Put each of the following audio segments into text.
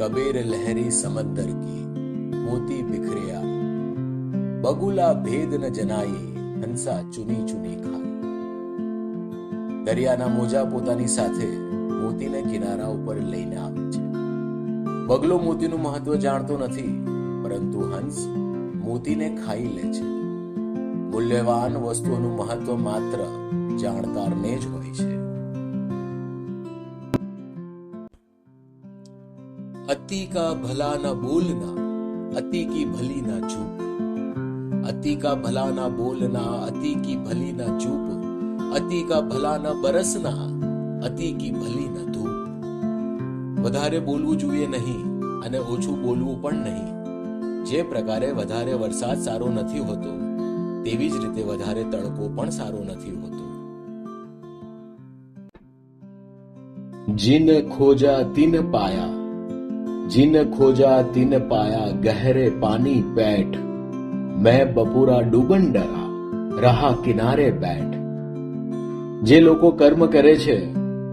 કબીર લહેરી સમંદર કી મોતી બિખરે બગુલા ભેદ ન જનાઈ હંસા ચુની ચુની ખાઈ દરિયાના મોજા પોતાની સાથે મોતીને કિનારા ઉપર લઈને આવે છે. બગલો મોતીનું મહત્વ જાણતો નથી, પરંતુ હંસ મોતીને ખાઈ લે છે. મૂલ્યવાન વસ્તુઓનું મહત્વ માત્ર જાણકારને જ હોય છે. અતિ का भला ना बोलना अति की भली ना चूप अति का भला ना बोलना अति की भली ना चूप अति का भला ना बरसना અતિ કી ભલી ના ધૂપ વધારે બોલવું જોઈએ નહીં અને ઓછું બોલવું પણ નહીં. જે પ્રકારે વધારે વરસાદ સારો નથી હોતો, તેવી જ રીતે વધારે તડકો પણ સારો નથી હોતો. જીન ખોજા તિન પાયા जिन खोजा तिन पाया गहरे पानी बैठ मैं બપોરા ડૂબન ડરા રહા કિનારે બેઠ જે લોકો કર્મ કરે છે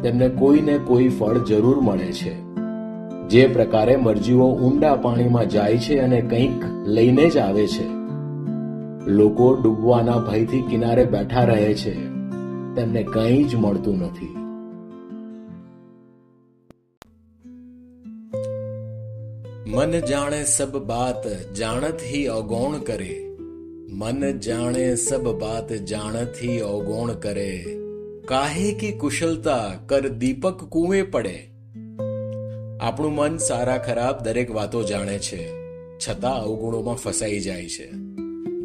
તેમને કોઈને કોઈ ફળ જરૂર મળે છે જે પ્રકારે મરજીઓ ઊંડા પાણીમાં જાય છે અને કંઈક લઈને જ આવે છે લોકો ડૂબવાના ભયથી કિનારે બેઠા રહે છે તેમને કંઈ જ મળતું નથી મન જાણે સબ બાત જાણત હી અવગોણ કરે. મન જાણે સબ બાત જાણત હી અવગોણ કરે. કાહે કી કુશલતા કર દીપક કુએ પડે. આપણું મન સારા ખરાબ દરેક વાતો જાણે છે, છતાં અવગુણોમાં ફસાઈ જાય છે.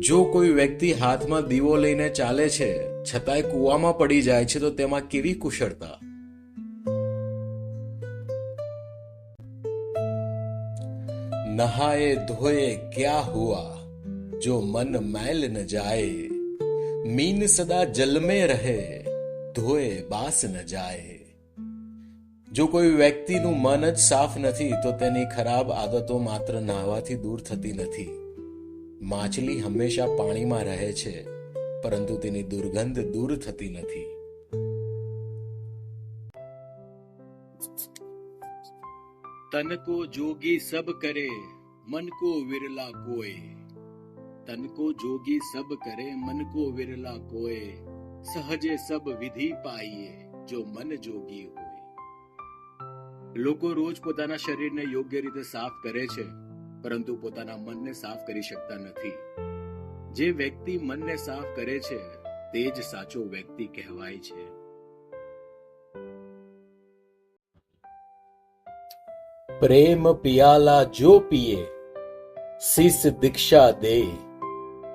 જો કોઈ વ્યક્તિ હાથમાં દીવો લઈને ચાલે છે, છતાંય કૂવામાં પડી જાય છે, તો તેમાં કેવી કુશળતા? नहाए धोए क्या हुआ जो मन मैल न जाए मीन सदा जल में રહે ધોએ બાસ ન જાય જો કોઈ વ્યક્તિનું મન જ સાફ નથી તો તેની ખરાબ આદતો માત્ર નાહવાથી દૂર થતી નથી માછલી હંમેશા પાણીમાં રહે છે પરંતુ તેની દુર્ગંધ દૂર થતી નથી तन को जोगी सब करे मन को विरला कोय तन को जोगी सब करे मन को विरला कोय સહજે સબ વિધિ પાઈએ જો મન જોગી હોય લોકો રોજ પોતાના શરીરને યોગ્ય રીતે સાફ કરે છે પરંતુ પોતાના મનને સાફ કરી શકતા નથી જે વ્યક્તિ મનને સાફ કરે છે તે જ સાચો વ્યક્તિ કહેવાય છે પ્રેમ પિયાલા જો પીએ શિષ દીક્ષા દે.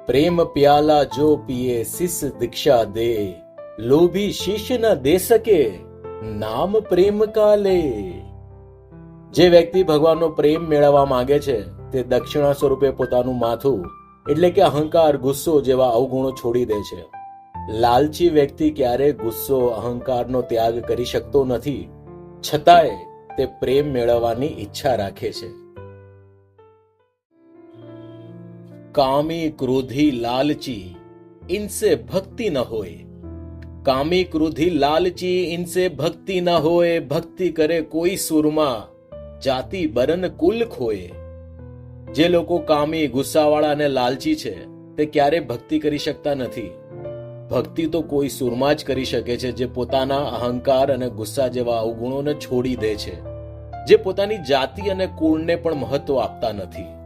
પ્રેમ પ્યાલા જો પીએ શિષ દીક્ષા દે. લોભી શિષ્ય ન દે શકે, નામ પ્રેમ કાલે. જે વ્યક્તિ ભગવાનનો પ્રેમ મેળવવા માંગે છે, તે દક્ષિણા સ્વરૂપે પોતાનું માથું, એટલે કે અહંકાર, ગુસ્સો જેવા અવગુણો છોડી દે છે. લાલચી વ્યક્તિ ક્યારે ગુસ્સો, અહંકારનો ત્યાગ કરી શકતો નથી. છતાંય તે પ્રેમ મેળવવાની ઈચ્છા રાખે છે. કામી ક્રોધી લાલચી, ઇનસે ભક્તિ ન હોય. કામી ક્રોધી લાલચી, ઇનસે ભક્તિ ન હોય. ભક્તિ કરે કોઈ સુરમાં, જાતિ બરન કુલ ખોય. જે લોકો કામી, ગુસ્સાવાળા અને લાલચી છે, તે ક્યારે ભક્તિ કરી શકતા નથી. ભક્તિ તો કોઈ સુરમાં જ કરી શકે છે જે પોતાના અહંકાર અને ગુસ્સા જેવા અવગુણોને છોડી દે છે. જે પોતાની જાતિ અને કુળને પણ મહત્વ આપતા નથી.